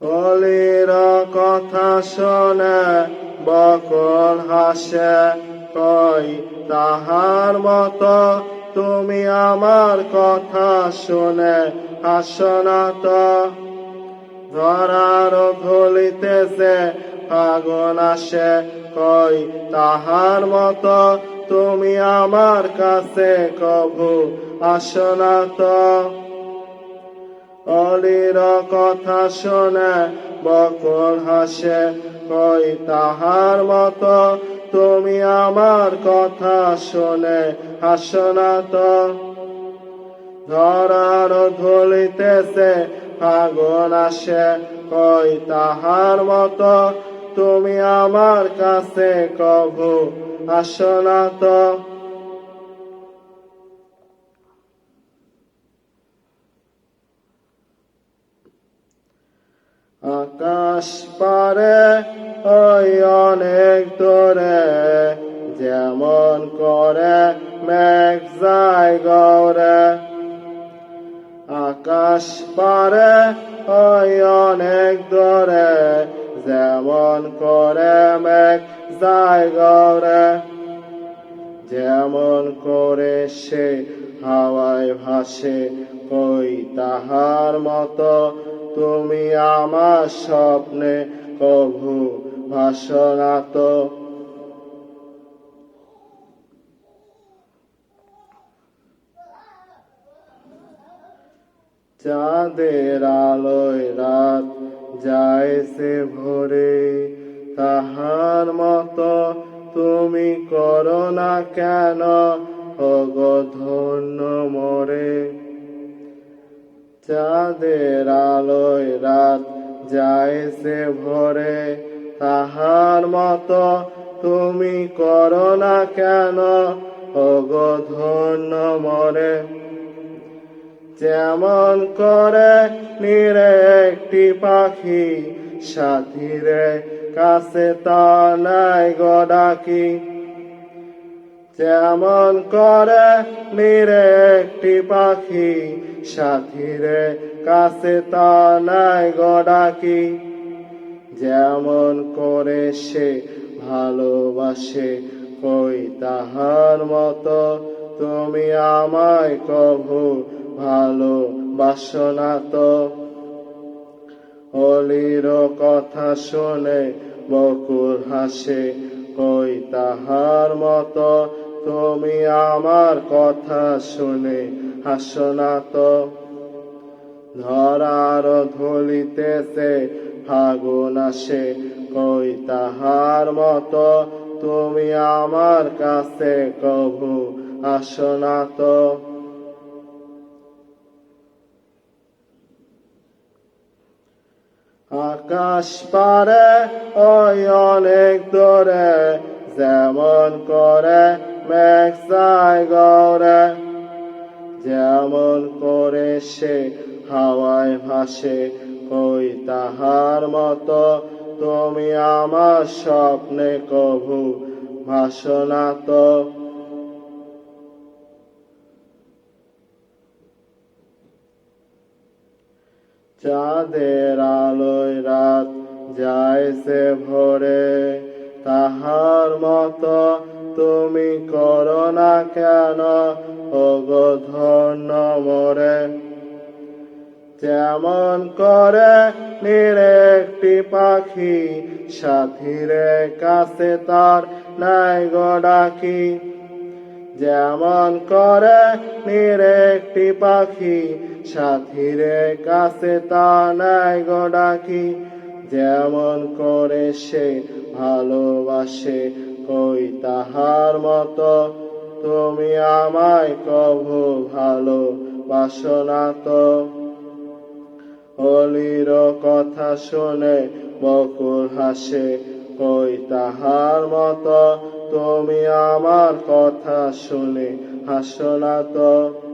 অলির কথা শোনে বকল হাসে, কই তাহার মত তুমি আমার কথা শুনে হাসনা তো। ধরার ধলিতেছে ফাগুন আসে, কই তাহার মত তুমি আমার কাছে কভু আসনা তো। অলির কথা শোনে বকর হাসে কই তাহার মতো তুমি আমার কথা শোনে হাসনা তো। ধরার ধলিতেছে, ফাগুন আসে কই তাহার মতো তুমি আমার কাছে কভু আসনা তো। আকাশ পারে ওই অনেক দূরে, যেমন করে মেঘ যায় গৌরে। আকাশ পারে ওই অনেক দূরে, যেমন করে মেঘ যায় গৌরে। যেমন করে সে হাওয়ায় ভাসে, কই তাহার মতো? তুমি আমার স্বপ্নে কভু ভাসনা তো। চাঁদের আলোয় রাত যায় সে ভোরে, তাহার মতো তুমি করো না কেন? অগধন্য মরে। চাঁদের আলোয় রাত যায় সে ভোরে। তাহার মতো তুমি করো না কেন? অগধন্য মরে। যেমন করে নিরে একটি পাখি সাথীরে কাছে তা নাই গডাকি যেমন করে নিরে একটি পাখি, সাথীরে কাছে তা নাই গডাকি যেমন করে সে ভালোবাসে, কই তাহার মতো তুমি আমায় কভু ভালো বাসনা তো। অলির কথা শুনে বকুর হাসে, কই তাহার মতো তুমি আমার কথা শুনে হাসনা তো। ধরার ধলিতেছে ফাগুন আসে, কই তাহার মতো তুমি আমার কাছে কভু আসনা তো। আকাশ পারে ওই অনেক দূরে যেমন করে যেমন করে সে হাওয়ায় ভাসে কই তাহার মতো তুমি আমার স্বপ্নে কভু ভাসনা তো। চাঁদের আলোয় রাত যায় সে ভোরে, তাহার মতো তুমি করো না কেন? অগধন্য মরে। যেমন করে নিরে একটি পাখি, সাথীরে কাছে তার নাই গডাকি যেমন করে নিরে একটি পাখি, সাথীরে কাছে তা নাই গডাকি যেমন করে সে ভালোবাসে কই তাহার মতো? তুমি আমায় কভু ভালো বাসনা তো। অলির কথা শুনে বকুল হাসে, কই তাহার মত? তুমি আমার কথা শুনে হাসনা তো।